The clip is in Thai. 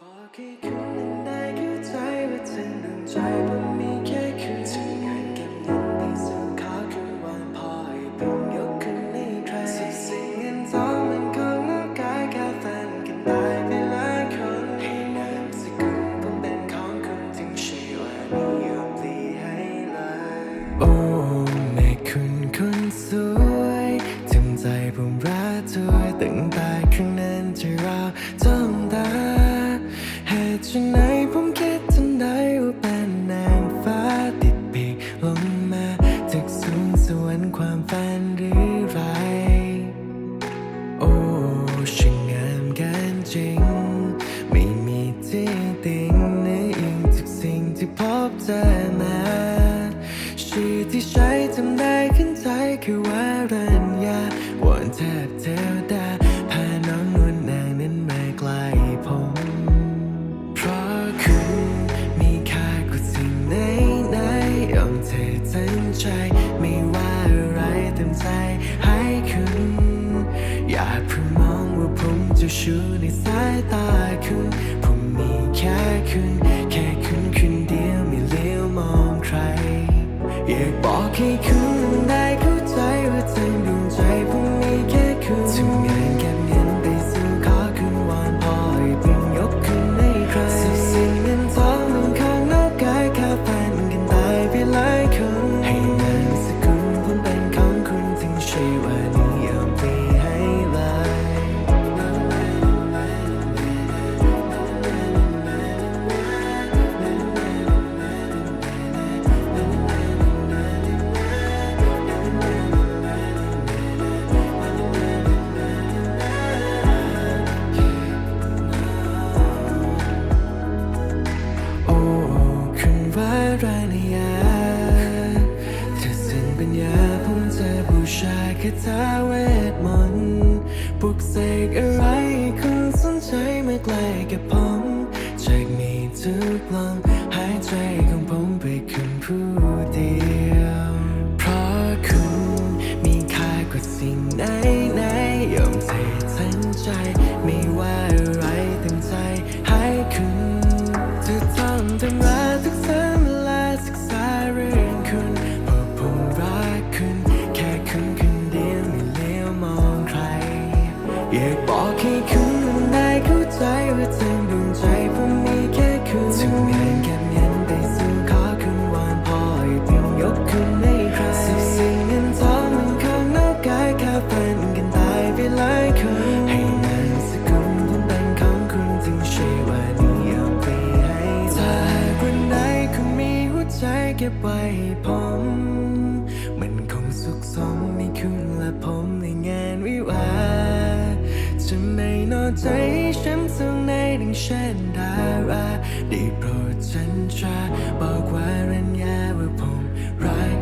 บอกให้คุณนั้นได้เข้าใจว่าเธอดวงใจ เหตุฉะไหนผมคิดทันใดว่าเป็นนางฟ้าติดปีกลงมาจากสูงสวรรค์ความฝันหรือไร โอ้ช่างงามกันจริง ผมจะชูในสายตาคุณผมมีแค่คุณ แค่คุณคนเดียวไม่เลี้ยวมองใคร อยากบอกให้คุณ วารานิยาเธอสิ้นปัญญาผมจะบูชาคาถาเวทมนต์ปลุกเสกอะไรคุณสนใจมาใกล้กับผมจากนี้ทุกลมหายใจของผมไปคุณผู้เดียว เพราะคุณมีค่ากว่าสิ่งไหนไหนยอมเททั้งใจไม่ว่า ก็บไว้ผม มันคงสุขสมในคุณและผมในงานวิวาจะไม่นอนใจฉันสังในดังเช่นดาราได้โปรดฉันจะบอกว่ารัญญาว่าผมรัก